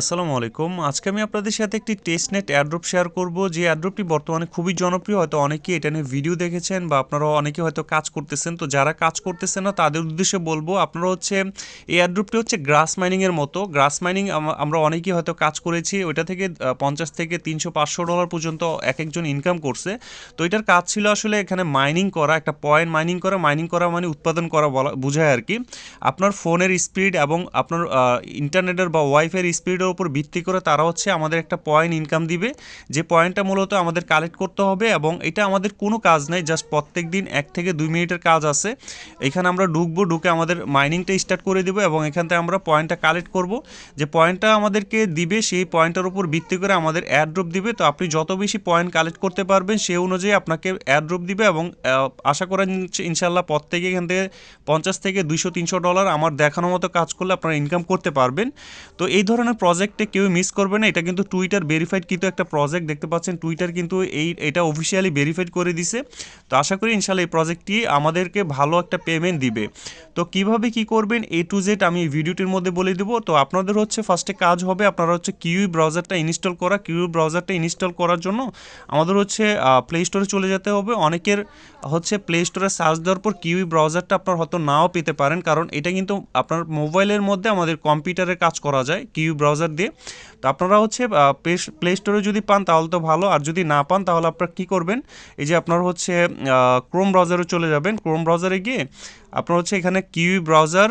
আসসালামু আলাইকুম। আজকে আমি আপনাদের সাথে একটি টেস্টনেট এয়ারড্রপ শেয়ার করব। যে এয়ারড্রপটি বর্তমানে খুবই জনপ্রিয়, হয়তো অনেকেই এটা নিয়ে ভিডিও দেখেছেন বা আপনারা অনেকে হয়তো কাজ করতেছেন। তো যারা কাজ করতেছেন না, তাদের উদ্দেশ্যে বলব, আপনারা হচ্ছে এই এয়ারড্রপটি হচ্ছে গ্রাস মাইনিংয়ের মতো। গ্রাস মাইনিং আমরা অনেকেই হয়তো কাজ করেছি, ওইটা থেকে পঞ্চাশ থেকে তিনশো পাঁচশো ডলার পর্যন্ত এক একজন ইনকাম করছে। তো এটার কাজ ছিল আসলে এখানে মাইনিং করা, একটা পয়েন্ট মাইনিং করা। মাইনিং করা মানে উৎপাদন করা বলা, বোঝায় আর কি। আপনার ফোনের স্পিড এবং আপনার ইন্টারনেটের বা ওয়াইফাইয়ের স্পিডের উপর ভিত্তি করে তারা হচ্ছে আমাদের একটা পয়েন্ট ইনকাম দিবে। যে পয়েন্টটা মূলত আমাদের কালেক্ট করতে হবে এবং এটা আমাদের কোনো কাজ নেই জাস্ট প্রত্যেক দিন এক থেকে দুই মিনিটের কাজ আছে। এখানে আমরা ঢুকবো, ঢুকে আমাদের মাইনিংটা স্টার্ট করে দেবো এবং এখান থেকে আমরা পয়েন্টটা কালেক্ট করব। যে পয়েন্টটা আমাদেরকে দিবে, সেই পয়েন্টের উপর ভিত্তি করে আমাদের এয়ারড্রপ দিবে। তো আপনি যত বেশি পয়েন্ট কালেক্ট করতে পারবেন সেই অনুযায়ী আপনাকে এয়ারড্রপ দিবে এবং আশা করেন যে ইনশাল্লাহ প্রত্যেকে এখান থেকে পঞ্চাশ থেকে দুইশো, তিনশো ডলার আমার দেখানো মতো কাজ করলে আপনারা ইনকাম করতে পারবেন। তো এই ধরনের প্রজেক্টে কেউ মিস করবে না, এটা কিন্তু টুইটার ভেরিফাইড কিন্তু একটা প্রজেক্ট দেখতে পাচ্ছেন টুইটার কিন্তু এই, এটা অফিসিয়ালি ভেরিফাইড করে দিছে। তো আশা করি ইনশাল্লাহ এই প্রজেক্টটি আমাদেরকে ভালো একটা পেমেন্ট দিবে। তো কীভাবে কি করবেন এ টু জেড আমি ভিডিওটির মধ্যে বলে দেবো। তো আপনাদের হচ্ছে ফার্স্টে কাজ হবে আপনারা হচ্ছে কিউই ব্রাউজারটা ইনস্টল করা কিউই ব্রাউজারটা ইনস্টল করার জন্য আমাদের হচ্ছে প্লে স্টোরে চলে যেতে হবে। অনেকের হচ্ছে প্লে স্টোরে সার্চ দেওয়ার পর কিউই ব্রাউজারটা আপনার হয়তো নাও পেতে পারেন, কারণ এটা কিন্তু আপনার মোবাইলের মধ্যে আমাদের কম্পিউটারে কাজ করা যায় কিউ ব্রাউজার দিয়ে তো আপনারা হচ্ছে প্লে স্টোরে যদি পান তাহলে তো ভালো। আর যদি না পান তাহলে আপনারা কী করবেন? এই যে আপনার হচ্ছে ক্রোম ব্রাউজারে চলে যাবেন। ক্রোম ব্রাউজারে গিয়ে আপনার হচ্ছে এখানে কিউই ব্রাউজার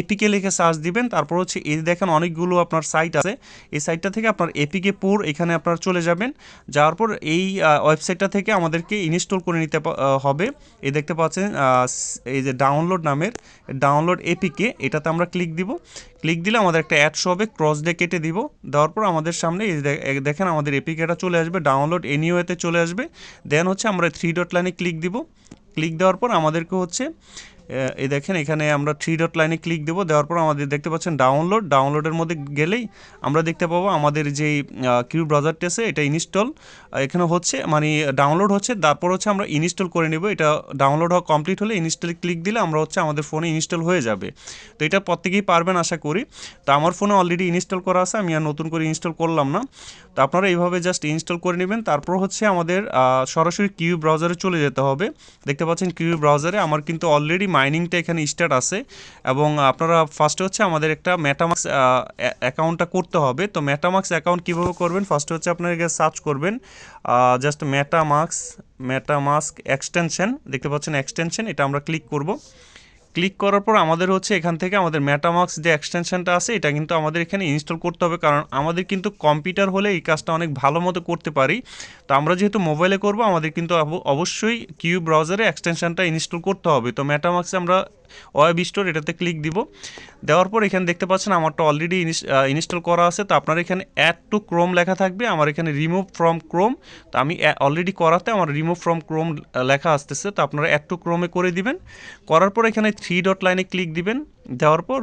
এপিকে লিখে সার্চ দিবেন। তারপর হচ্ছে এই দেখেন অনেকগুলো আপনার সাইট আছে। এই সাইটটা থেকে আপনার এপিকে পুর এখানে আপনার চলে যাবেন। যাওয়ার পর এই ওয়েবসাইটটা থেকে আমাদেরকে ইনস্টল করে নিতে হবে। এই দেখতে পাচ্ছেন এই যে ডাউনলোড নামের ডাউনলোড এপিকে এটাতে আমরা ক্লিক দিব। ক্লিক দিলে আমাদের একটা অ্যাড শো হবে। ক্রস ডে কেটে দিব। দেওয়ার পর আমাদের সামনে দেখেন আমাদের এপিকেটা চলে আসবে ডাউনলোড এনিওয়েতে চলে আসবে। দেন হচ্ছে আমরা থ্রি ডট লাইনে ক্লিক দিব। ক্লিক দেওয়ার পর আমাদেরকে হচ্ছে এই দেখেন, এখানে আমরা থ্রি ডট লাইনে ক্লিক দেবো, দেওয়ার পর আমাদের দেখতে পাচ্ছেন ডাউনলোড ডাউনলোডের মধ্যে গেলেই আমরা দেখতে পাবো আমাদের যেই কিউ ব্রাউজারটি আছে, এটা ইনস্টল এখানে হচ্ছে মানে ডাউনলোড হচ্ছে, তারপর হচ্ছে আমরা ইনস্টল করে নেব। এটা ডাউনলোড হওয়া কমপ্লিট হলে ইনস্টলে ক্লিক দিলে আমরা হচ্ছে আমাদের ফোনে ইনস্টল হয়ে যাবে। তো এটা প্রত্যেকেই পারবেন, আশা করি। তো আমার ফোনে অলরেডি ইনস্টল করা আছে, আমি আর নতুন করে ইনস্টল করলাম না। তো আপনারা এইভাবে জাস্ট ইনস্টল করে নেবেন, তারপর হচ্ছে আমাদের সরাসরি কিউ ব্রাউজারে চলে যেতে হবে। দেখতে পাচ্ছেন কিউ ব্রাউজারে আমার কিন্তু অলরেডি মাইনিংটা এখানে স্টার্ট আছে এবং আপনারা ফার্স্টে হচ্ছে আমাদের একটা ম্যাটামাক্স অ্যাকাউন্টটা করতে হবে। তো ম্যাটামাক্স অ্যাকাউন্ট কীভাবে করবেন? ফার্স্টে হচ্ছে আপনারা সার্চ করবেন জাস্ট ম্যাটামাক্স ম্যাটামাস্ক এক্সটেনশন দেখতে পাচ্ছেন এক্সটেনশন এটা আমরা ক্লিক করব। ক্লিক করার পর আমাদের হচ্ছে এখান থেকে আমাদের ম্যাটামার্কস যে এক্সটেনশনটা আছে, এটা কিন্তু আমাদের এখানে ইনস্টল করতে হবে। কারণ আমাদের কিন্তু কম্পিউটার হলে এই কাজটা অনেক ভালো মতো করতে পারি। তো আমরা যেহেতু মোবাইলে করব, আমাদের কিন্তু অব- অবশ্যই কিউ ব্রাউজারে এক্সটেনশনটা ইনস্টল করতে হবে। তো ম্যাটামার্কসে আমরা ওয়েব স্টোর, এটাতে ক্লিক দিব। দেওয়ার পর এখানে দেখতে পাচ্ছেন আমারটা অলরেডি ইনস্টল করা আছে। তো আপনার এখানে অ্যাড টু ক্রোম লেখা থাকবে। আমার এখানে রিমুভ ফ্রম ক্রোম তো আমি অলরেডি করাতে আমার রিমুভ ফ্রম ক্রোম লেখা আসতেছে। তো আপনারা অ্যাড টু ক্রোমে করে দিবেন। করার পর এখানে থ্রি ডট লাইনে ক্লিক দিবেন। দেওয়ার পর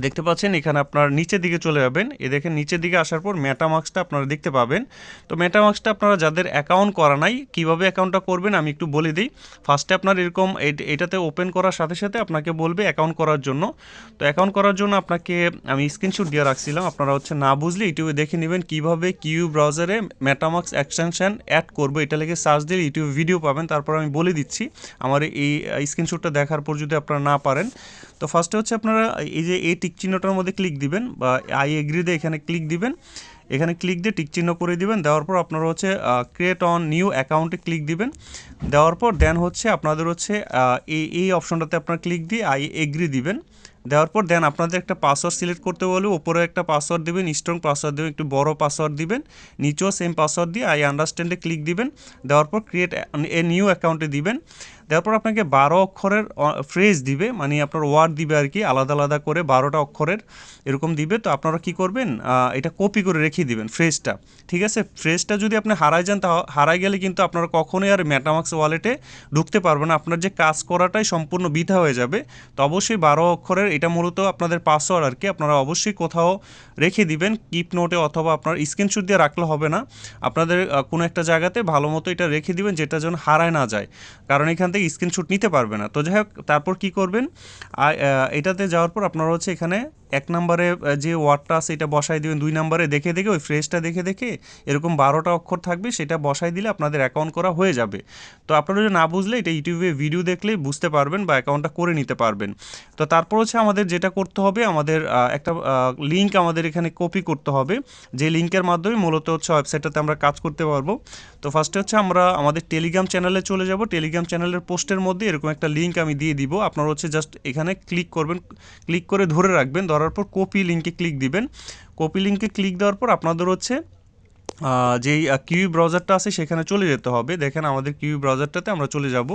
দেখতে পাচ্ছেন, এখানে আপনার নিচের দিকে চলে যাবেন। এ দেখেন, নিচের দিকে আসার পর মেটামার্কসটা আপনারা দেখতে পাবেন। তো মেটামার্কসটা আপনারা যাদের অ্যাকাউন্ট করা নাই, কীভাবে অ্যাকাউন্টটা করবেন আমি একটু বলে দিই। ফার্স্টে আপনার এরকম এট- এটাতে ওপেন করার সাথে সাথে আপনাকে বলবে অ্যাকাউন্ট করার জন্য। তো অ্যাকাউন্ট করার জন্য আপনাকে আমি স্ক্রিনশট দিয়ে রাখছিলাম। আপনারা হচ্ছে না বুঝলে ইউটিউবে দেখে নেবেন কীভাবে কিউ ব্রাউজারে মেটামার্কস এক্সটেনশন অ্যাড করব। এটা লেগে সার্চ দিয়ে ইউটিউবে ভিডিও পাবেন। তারপর আমি বলে দিচ্ছি, আমার এই স্ক্রিনশটটা দেখার পর যদি আপনারা না পারেন তো ফার্স্টে হচ্ছে আপনারা এই যে এই টিক চিহ্নটার মধ্যে ক্লিক দিবেন বা আই এগ্রিতে এখানে ক্লিক দিবেন। এখানে ক্লিক দিয়ে টিক চিহ্ন করে দিবেন। দেওয়ার পর আপনারা হচ্ছে ক্রিয়েট অন নিউ অ্যাকাউন্টে ক্লিক দিবেন। দেওয়ার পর দেন হচ্ছে আপনাদের হচ্ছে এই এই অপশনটাতে আপনারা ক্লিক দিয়ে আই এগ্রি দিবেন। দেওয়ার পর দেন আপনাদের একটা পাসওয়ার্ড সিলেক্ট করতে বলবে ওপরে একটা পাসওয়ার্ড দিবেন স্ট্রং পাসওয়ার্ড দেবেন, একটু বড় পাসওয়ার্ড দিবেন, নিচেও সেম পাসওয়ার্ড দিয়ে আই আন্ডারস্ট্যান্ডে ক্লিক দিবেন। দেওয়ার পর ক্রিয়েট এ নিউ অ্যাকাউন্টে দিবেন। দেওয়ার পর আপনাকে বারো অক্ষরের ফ্রেজ দিবে মানে আপনার ওয়ার্ড দিবে আর কি, আলাদা আলাদা করে বারোটা অক্ষরের এরকম দিবে। তো আপনারা কি করবেন? এটা কপি করে রেখে দিবেন ফ্রেজটা ঠিক আছে? ফ্রেজটা যদি আপনি হারাই যান তা হারাই গেলে কিন্তু আপনারা কখনোই আর মেটামাক্স ওয়ালেটে ঢুকতে পারবেন আপনার যে কাজ করাটাই সম্পূর্ণ বৃথা হয়ে যাবে। তো অবশ্যই বারো অক্ষরের, এটা মূলত আপনাদের পাসওয়ার্ড আর কি। আপনারা অবশ্যই কোথাও রেখে দিবেন কিপ নোটে অথবা আপনার স্ক্রিনশট দিয়ে রাখলে হবে না। আপনাদের কোনো একটা জায়গাতে ভালো মতো এটা রেখে দিবেন, যেটা যেন হারায় না যায়। কারণ এখান থেকে স্ক্রিনশট নিতে পারবে না। তো যাই হোক, তারপর কি করবেন? এটাতে যাওয়ার পর আপনারা হচ্ছে এখানে এক নম্বরে যে ওয়ার্ডটা আছে এটা বসাই দিবেন। দুই নম্বরে দেখে দেখে, ওই ফ্রেজটা দেখে দেখে এরকম বারোটা অক্ষর থাকবে, সেটা বসাই দিলে আপনাদের অ্যাকাউন্ট করা হয়ে যাবে। তো আপনারা যদি না বুঝলে, এটা ইউটিউবে ভিডিও দেখলেই বুঝতে পারবেন বা অ্যাকাউন্টটা করে নিতে পারবেন। তো তারপর হচ্ছে আমাদের যেটা করতে হবে, আমাদের একটা লিঙ্ক আমাদের এখানে কপি করতে হবে। যে লিঙ্কের মাধ্যমে মূলত হচ্ছে ওয়েবসাইটটাতে আমরা কাজ করতে পারব। তো ফার্স্টে হচ্ছে আমরা আমাদের টেলিগ্রাম চ্যানেলে চলে যাব। টেলিগ্রাম চ্যানেলের পোস্টের মধ্যে এরকম একটা লিঙ্ক আমি দিয়ে দিব। আপনারা হচ্ছে জাস্ট এখানে ক্লিক করবেন ক্লিক করে ধরে রাখবেন। ধরার পর কপি লিঙ্কে ক্লিক দিবেন। কপি লিঙ্কে ক্লিক দেওয়ার পর আপনাদের হচ্ছে যেই কিউই ব্রাউজারটা আছে সেখানে চলে যেতে হবে। দেখেন আমাদের কিউই ব্রাউজারটাতে আমরা চলে যাব।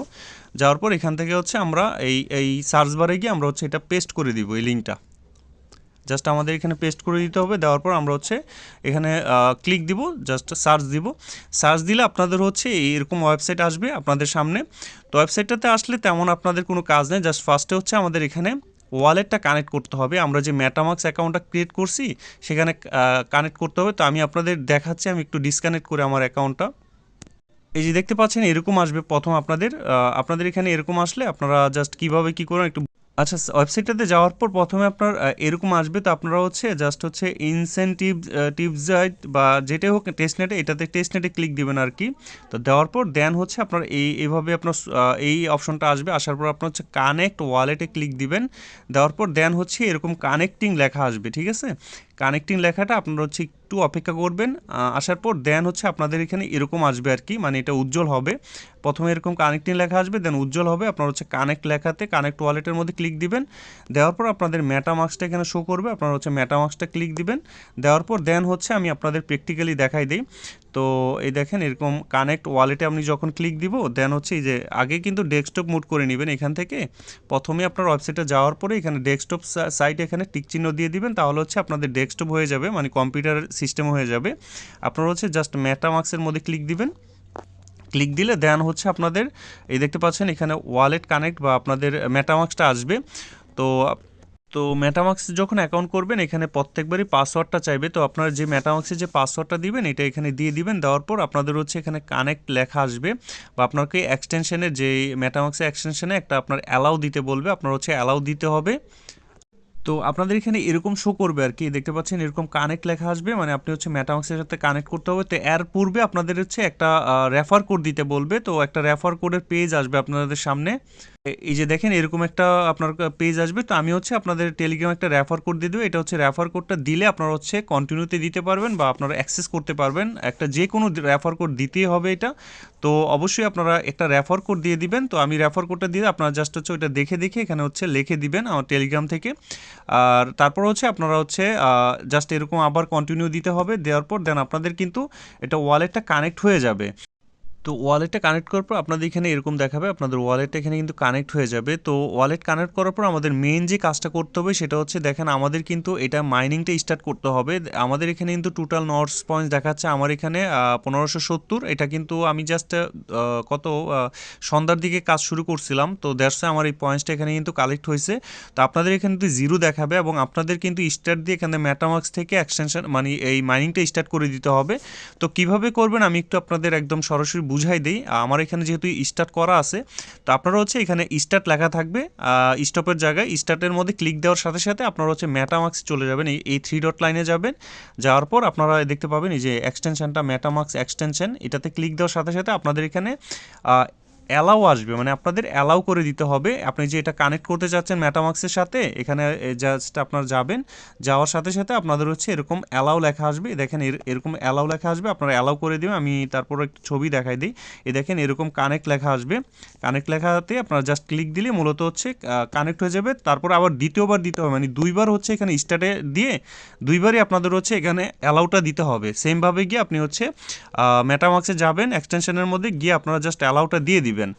যাওয়ার পর এখান থেকে হচ্ছে আমরা এই এই সার্চ বারে গিয়ে আমরা হচ্ছে এটা পেস্ট করে দিব এই লিঙ্কটা জাস্ট আমাদের এখানে পেস্ট করে দিতে হবে। দেওয়ার পর আমরা হচ্ছে এখানে ক্লিক দিব জাস্ট সার্চ দিব। সার্চ দিলে আপনাদের হচ্ছে এরকম ওয়েবসাইট আসবে আপনাদের সামনে। তো ওয়েবসাইটটাতে আসলে তেমন আপনাদের কোনো কাজ নেই। জাস্ট ফার্স্টে হচ্ছে আমাদের এখানে ওয়ালেটটা কানেক্ট করতে হবে। আমরা যে ম্যাটামাক্স অ্যাকাউন্টটা ক্রিয়েট করছি, সেখানে কানেক্ট করতে হবে। তো আমি আপনাদের দেখাচ্ছি, আমি একটু ডিসকানেক্ট করে আমার অ্যাকাউন্টটা। এই যে দেখতে পাচ্ছেন, এরকম আসবে প্রথম আপনাদের। আপনাদের এখানে এরকম আসলে আপনারা জাস্ট কীভাবে কি করেন একটু আচ্ছা ওয়েবসাইটটাতে যাওয়ার পর প্রথমে আপনার এরকম আসবে তো আপনারা হচ্ছে জাস্ট হচ্ছে ইনসেন্টিভ টিপস বা যেটাই হোক টেস্টনেটে এটাতে টেস্টনেটে ক্লিক দিবেন আর কি। তো দেওয়ার পর দেন হচ্ছে আপনার এই এইভাবে আপনার এই অপশনটা আসবে, আসার পর আপনার হচ্ছে কানেক্ট ওয়ালেটে ক্লিক দিবেন। দেওয়ার পর দেন হচ্ছে এরকম কানেক্টিং লেখা আসবে, ঠিক আছে? কানেক্টিং লেখাটা আপনারা হচ্ছে একটু অপেক্ষা করবেন আসার পর দেন হচ্ছে আপনাদের এখানে এরকম আসবে আর কি মানে এটা উজ্জ্বল হবে। প্রথমে এরকম কানেক্টিং লেখা আসবে দেন উজ্জ্বল হবে, আপনার হচ্ছে কানেক্ট লেখাতে কানেক্ট ওয়ালেটের মধ্যে ক্লিক দিবেন। দেওয়ার পর আপনাদের মেটামার্কসটা এখানে শো করবে, আপনার হচ্ছে মেটামার্কসটা ক্লিক দিবেন। দেওয়ার পর দেন হচ্ছে আমি আপনাদের প্র্যাকটিক্যালি দেখাই দিই। তো এই দেখেন এরকম কানেক্ট ওয়ালেটে আপনি যখন ক্লিক দিব দেন হচ্ছে এই যে আগে কিন্তু ডেস্কটপ মুড করে নেবেন এখান থেকে। প্রথমে আপনার ওয়েবসাইটে যাওয়ার পরে এখানে ডেস্কটপ সাইট এখানে টিক চিহ্ন দিয়ে দিবেন, তাহলে হচ্ছে আপনাদের ডেস্কটপ হয়ে যাবে মানে কম্পিউটার সিস্টেম হয়ে যাবে। আপনারা হচ্ছে জাস্ট মেটামার্কসের মধ্যে ক্লিক দিবেন। ক্লিক দিলে দেন হচ্ছে আপনাদের, এই দেখতে পাচ্ছেন এখানে ওয়ালেট কানেক্ট বা আপনাদের মেটামার্কসটা আসবে। তো তো মেটামার্কস যখন অ্যাকাউন্ট করবেন, এখানে প্রত্যেকবারই পাসওয়ার্ডটা চাইবে। তো আপনার যে মেটামার্কসে যে পাসওয়ার্ডটা দিবেন, এটা এখানে দিয়ে দিবেন। দেওয়ার পর আপনাদের হচ্ছে এখানে কানেক্ট লেখা আসবে বা আপনাকে এক্সটেনশনের যে মেটামার্কসের এক্সটেনশনে একটা আপনার অ্যালাউ দিতে বলবে। আপনার হচ্ছে অ্যালাউ দিতে হবে। তো আপনাদের এখানে এরকম শো করবে আর কি। দেখতে পাচ্ছেন এরকম কানেক্ট লেখা আসবে। মানে আপনি হচ্ছে মেটামাক্সের সাথে কানেক্ট করতে হবে। তো এর পূর্বে আপনাদের হচ্ছে একটা রেফার কোড দিতে বলবে। তো একটা রেফার কোডের পেজ আসবে আপনাদের সামনে। এই যে দেখেন, এরকম একটা আপনার পেজ আসবে। তো আমি হচ্ছে আপনাদের টেলিগ্রাম একটা রেফার কোড দিয়ে দেবো। এটা হচ্ছে রেফার কোডটা দিলে আপনারা হচ্ছে কন্টিনিউতে দিতে পারবেন বা আপনারা অ্যাক্সেস করতে পারবেন। একটা যে কোনো রেফার কোড দিতেই হবে এটা। তো অবশ্যই আপনারা একটা রেফার কোড দিয়ে দিবেন। তো আমি রেফার কোডটা দিয়ে আপনারা জাস্ট হচ্ছে ওইটা দেখে দেখে এখানে হচ্ছে লিখে দিবেন আমার টেলিগ্রাম থেকে। আর তারপর হচ্ছে আপনারা হচ্ছে জাস্ট এরকম আবার কন্টিনিউ দিতে হবে। দেওয়ার পর দেন আপনাদের কিন্তু এটা ওয়ালেটটা কানেক্ট হয়ে যাবে। তো ওয়ালেটটা কানেক্ট করার পর আপনাদের এখানে এরকম দেখাবে, আপনাদের ওয়ালেটটা এখানে কিন্তু কানেক্ট হয়ে যাবে। তো ওয়ালেট কানেক্ট করার পর আমাদের মেন যে কাজটা করতে হবে সেটা হচ্ছে দেখেন আমাদের কিন্তু এটা মাইনিংটা স্টার্ট করতে হবে। আমাদের এখানে কিন্তু টোটাল নর্স পয়েন্টস দেখাচ্ছে আমার এখানে পনেরোশো সত্তর। এটা কিন্তু আমি জাস্ট কত সন্ধ্যার দিকে কাজ শুরু করছিলাম। তো দ্যাটস আমার এই পয়েন্টসটা এখানে কিন্তু কালেক্ট হয়েছে। তো আপনাদের এখানে কিন্তু জিরো দেখাবে এবং আপনাদের কিন্তু স্টার্ট দিয়ে এখানে ম্যাটামার্কস থেকে এক্সটেনশন মানে এই মাইনিংটা স্টার্ট করে দিতে হবে। তো কীভাবে করবেন আমি একটু আপনাদের একদম সরাসরি বুঝাই দিই। আমার এখানে যেহেতু স্টার্ট করা আছে, তো আপনারা হচ্ছে এখানে স্টার্ট লেখা থাকবে। স্টপের জায়গায় স্টার্টের মধ্যে ক্লিক দেওয়ার সাথে সাথে আপনারা হচ্ছে ম্যাটামার্কস চলে যাবেন। এই থ্রি ডট লাইনে যাবেন। যাওয়ার পর আপনারা দেখতে পাবেন এই যে এক্সটেনশনটা ম্যাটামার্কস এক্সটেনশন এটাতে ক্লিক দেওয়ার সাথে সাথে আপনাদের এখানে অ্যালাউ আসবে মানে আপনাদের অ্যালাউ করে দিতে হবে। আপনি যে এটা কানেক্ট করতে চাচ্ছেন ম্যাটামার্কসের সাথে, এখানে জাস্ট আপনার যাবেন, যাওয়ার সাথে সাথে আপনাদের হচ্ছে এরকম অ্যালাউ লেখা আসবে। দেখেন এর- এরকম অ্যালাউ লেখা আসবে, আপনারা অ্যালাউ করে দিবেন। আমি তারপর একটু ছবি দেখাই দিই। এই দেখেন এরকম কানেক্ট লেখা আসবে। কানেক্ট লেখাতে আপনারা জাস্ট ক্লিক দিলে মূলত হচ্ছে কানেক্ট হয়ে যাবে। তারপর আবার দ্বিতীয়বার দিতে হবে মানে দুইবার হচ্ছে এখানে স্টার্টে দিয়ে দুইবারই আপনাদের হচ্ছে এখানে অ্যালাউটা দিতে হবে। সেমভাবে গিয়ে আপনি হচ্ছে মেটামার্কসে যাবেন এক্সটেনশনের মধ্যে গিয়ে আপনারা জাস্ট অ্যালাউটা দিয়ে দিবেন। নেবেন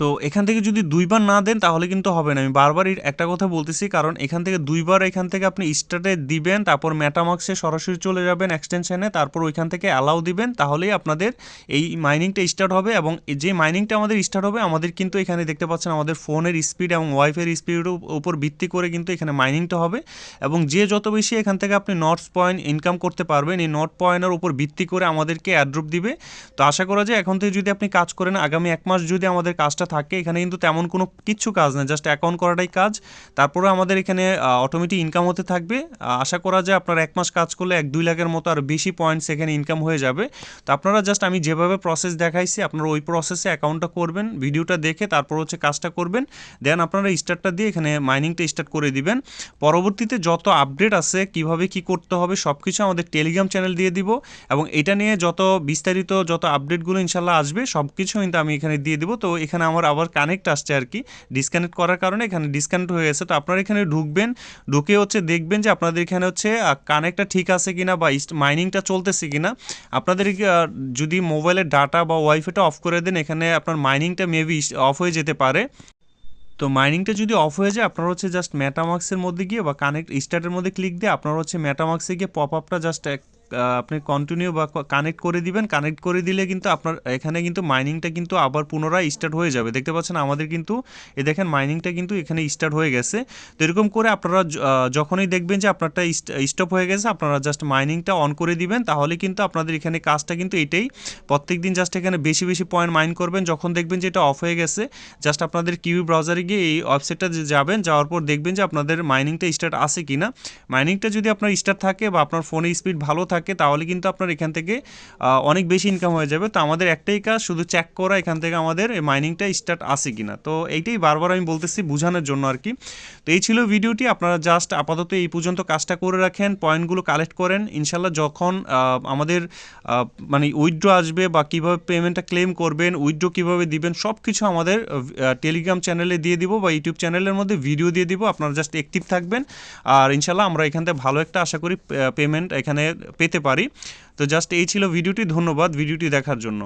তো এখান থেকে যদি দুইবার না দেন, তাহলে কিন্তু হবে না। আমি বারবার একটা কথা বলতেছি, কারণ এখান থেকে দুইবার এখান থেকে আপনি স্টার্টে দিবেন, তারপর মেটামার্কসে সরাসরি চলে যাবেন এক্সটেনশানে তারপর ওইখান থেকে অ্যালাউ দিবেন, তাহলেই আপনাদের এই মাইনিংটা স্টার্ট হবে এবং যে মাইনিংটা আমাদের স্টার্ট হবে, আমাদের কিন্তু এখানে দেখতে পাচ্ছেন আমাদের ফোনের স্পিড এবং ওয়াইফাইয়ের স্পিডের উপর ভিত্তি করে কিন্তু এখানে মাইনিংটা হবে এবং যে যত বেশি এখান থেকে আপনি নটস পয়েন্ট ইনকাম করতে পারবেন, এই নট পয়েন্টের উপর ভিত্তি করে আমাদেরকে অ্যাড্রপ দিবে। তো আশা করা যায়, এখন থেকে যদি আপনি কাজ করেন, আগামী এক মাস যদি আমাদের কাজটা কাজটা থাকে, এখানে কিন্তু তেমন কোনো কিচ্ছু কাজ না জাস্ট অ্যাকাউন্ট করাটাই কাজ। তারপরে আমাদের এখানে অটোমেটিক ইনকাম হতে থাকবে। আশা করা যায় আপনার এক মাস কাজ করলে এক দুই লাখের মতো আর বেশি পয়েন্টস এখানে ইনকাম হয়ে যাবে। তো আপনারা জাস্ট আমি যেভাবে প্রসেস দেখাইছি, আপনারা ওই প্রসেসে অ্যাকাউন্টটা করবেন ভিডিওটা দেখে তারপর হচ্ছে কাজটা করবেন। দেন আপনারা স্টার্টটা দিয়ে এখানে মাইনিংটা স্টার্ট করে দিবেন। পরবর্তীতে যত আপডেট আছে, কীভাবে কি করতে হবে সব কিছু আমাদের টেলিগ্রাম চ্যানেল দিয়ে দিব এবং এটা নিয়ে যত বিস্তারিত যত আপডেটগুলো ইনশাল্লাহ আসবে সব কিছু কিন্তু আমি এখানে দিয়ে দিব। তো এখানে আমার আবার কানেক্ট আসছে আর কি। ডিসকানেক্ট করার কারণে এখানে ডিসকানেক্ট হয়ে গেছে। তো আপনারা এখানে ঢুকবেন, ঢুকে হচ্ছে দেখবেন যে আপনাদের এখানে হচ্ছে কানেক্টটা ঠিক আছে কিনা বা মাইনিংটা চলতেছে কিনা। আপনাদের যদি মোবাইলের ডাটা বা ওয়াইফাইটা অফ করে দেন, এখানে আপনার মাইনিংটা মেবি অফ হয়ে যেতে পারে। তো মাইনিংটা যদি অফ হয়ে যায়, আপনারা হচ্ছে জাস্ট মেটামাক্সের মধ্যে গিয়ে বা কানেক্ট স্টার্টের মধ্যে ক্লিক দিয়ে আপনারা হচ্ছে মেটামাক্সে গিয়ে পপ আপটা জাস্ট আপনি কন্টিনিউ বা কানেক্ট করে দিবেন। কানেক্ট করে দিলে কিন্তু আপনার, এখানে কিন্তু মাইনিংটা কিন্তু আবার পুনরায় স্টার্ট হয়ে যাবে। দেখতে পাচ্ছেন আমাদের কিন্তু, এ দেখেন মাইনিংটা কিন্তু এখানে স্টার্ট হয়ে গেছে। তো এরকম করে আপনারা যখনই দেখবেন যে আপনারটা স্টপ হয়ে গেছে, আপনারা জাস্ট মাইনিংটা অন করে দিবেন। তাহলে কিন্তু আপনাদের এখানে কাজটা কিন্তু এটাই প্রত্যেক দিন জাস্ট এখানে বেশি বেশি পয়েন্ট মাইন করবেন। যখন দেখবেন যে এটা অফ হয়ে গেছে জাস্ট আপনাদের কিউই ব্রাউজারে গিয়ে এই ওয়েবসাইটটা যাবেন, যাওয়ার পর দেখবেন যে আপনাদের মাইনিংটা স্টার্ট আছে কি না মাইনিংটা যদি আপনার স্টার্ট থাকে বা আপনার ফোনে স্পিড ভালো থাকে তাহলে কিন্তু আপনার এখান থেকে অনেক বেশি ইনকাম হয়ে যাবে। তো আমাদের একটাই কাজ, শুধু চেক করা, এখান থেকে আমাদের মাইনিংটা স্টার্ট আছে কি না তো এইটাই বারবার আমি বলতেছি বোঝানোর জন্য আর কি। তো এই ছিল ভিডিওটি, আপনারা জাস্ট আপাতত এই পর্যন্ত কাজটা করে রাখেন পয়েন্টগুলো কালেক্ট করেন। ইনশাল্লাহ যখন আমাদের মানে উইথড্র আসবে বা কীভাবে পেমেন্টটা ক্লেম করবেন উইথড্র কীভাবে দিবেন সব কিছু আমাদের টেলিগ্রাম চ্যানেলে দিয়ে দিব বা ইউটিউব চ্যানেলের মধ্যে ভিডিও দিয়ে দিব। আপনারা জাস্ট অ্যাক্টিভ থাকবেন। আর ইনশাল্লাহ আমরা এখান থেকে ভালো একটা, আশা করি পেমেন্ট এখানে পেতে পারি। তো জাস্ট এই ছিল ভিডিওটি ধন্যবাদ ভিডিওটি দেখার জন্য।